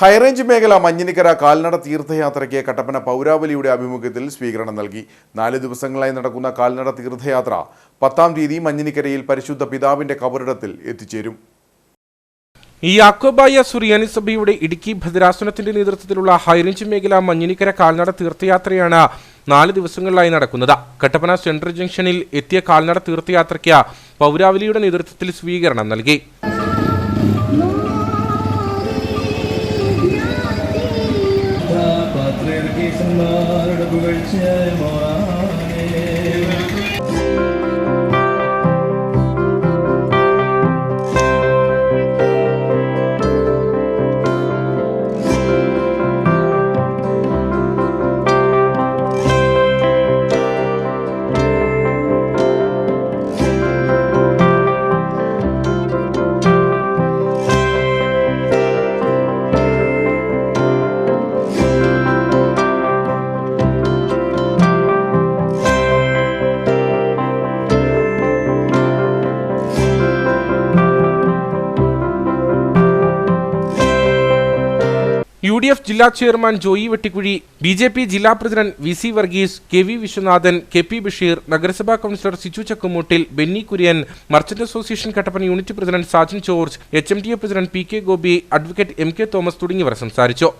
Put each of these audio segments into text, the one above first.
High range മേഖല മഞ്ഞിനിക്കര കാൽനട തീർത്ഥയാത്രയ്ക്ക് കട്ടപ്പന പൗരാവലിയുടെ ആഭിമുഖ്യത്തിൽ സ്വീകരണം നൽകി. നാല് ദിവസങ്ങളായി നടക്കുന്ന കാൽനട തീർത്ഥയാത്ര പത്താം തീയതി മഞ്ഞിനിക്കരയിൽ പരിശുദ്ധ പിതാവിന്റെ കബറിടത്തിൽ എത്തിച്ചേരും. ഈ യാക്കോബായ സുറിയാനി സഭയുടെ ഇടുക്കി ഭദ്രാസനത്തിന്റെ നേതൃത്വത്തിലുള്ള ഹൈറേഞ്ച് മേഖല മഞ്ഞിനിക്കര കാൽനട തീർത്ഥയാത്രയാണ് നാല് ദിവസങ്ങളിലായി നടക്കുന്നത്. കട്ടപ്പന സെൻട്രൽ ജംഗ്ഷനിൽ എത്തിയ കാൽനട തീർത്ഥയാത്രയ്ക്ക് പൗരാവലിയുടെ നേതൃത്വത്തിൽ സ്വീകരണം നൽകി. പാത്രയുടെ പുകഴ്ചയായ മോറാനേ യു ഡി എഫ് ജില്ലാ chairman Joy Vettikuzhy B J P ജില്ലാ president V C Varghese K V Viswanathan K P Basheer നഗരസഭാ councillor Siju Chakkumoottil Benny Kurian merchant association Kattappana unit president Sajan George H M T A president P K Gopi advocate M K Thomas തുടങ്ങിയവർ സംസാരിച്ചു.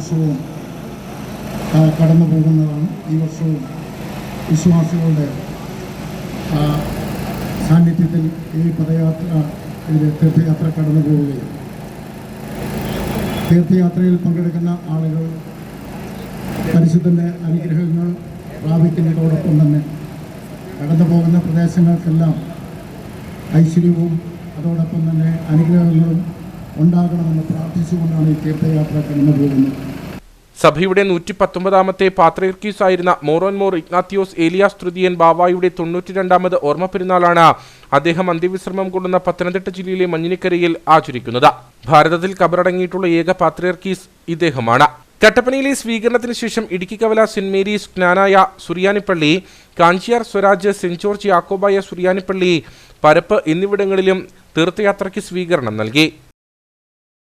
വർഷവും ഈ വിശ്വാസികളുടെ സാന്നിധ്യത്തിൽ ഈ പദയാത്ര തീർത്ഥയാത്ര കടന്നു പോവുകയും. തീർത്ഥയാത്രയിൽ പങ്കെടുക്കുന്ന ആളുകൾ പരിശുദ്ധന്റെ അനുഗ്രഹങ്ങൾ പ്രാപിക്കുന്നതോടൊപ്പം തന്നെ കടന്നു പോകുന്ന പ്രദേശങ്ങൾക്കെല്ലാം ഐശ്വര്യവും അതോടൊപ്പം തന്നെ അനുഗ്രഹങ്ങളും ഉണ്ടാകണമെന്ന് പ്രാർത്ഥിച്ചുകൊണ്ടാണ് ഈ തീർത്ഥയാത്ര കടന്നു പോകുന്നത് സഭയുടെ നൂറ്റി പത്തൊമ്പതാമത്തെ പാത്രയർക്കീസ് ആയിരുന്ന മോറോൻ മോർ ഇഗ്നാത്തിയോസ് ഏലിയാസ് തൃതീയൻ ബാവായുടെ തൊണ്ണൂറ്റി രണ്ടാമത് ഓർമ്മ പെരുന്നാളാണ് അദ്ദേഹം അന്ത്യവിശ്രമം കൊള്ളുന്ന പത്തനംതിട്ട ജില്ലയിലെ മഞ്ഞിനിക്കരയിൽ ആചരിക്കുന്നത്. ഭാരതത്തിൽ കബറടങ്ങിയിട്ടുള്ള ഏക പാത്രയർക്കീസ് ഇദ്ദേഹമാണ്. കട്ടപ്പനയിലെ സ്വീകരണത്തിന് ശേഷം ഇടുക്കി കവല സെന്റ് മേരീസ് ജ്ഞാനായ സുറിയാനിപ്പള്ളി കാഞ്ചിയാർ സ്വരാജ് സെന്റ് ജോർജ് യാക്കോബായ സുറിയാനിപ്പള്ളി പരപ്പ് എന്നിവിടങ്ങളിലും തീർത്ഥയാത്രയ്ക്ക് സ്വീകരണം നൽകി.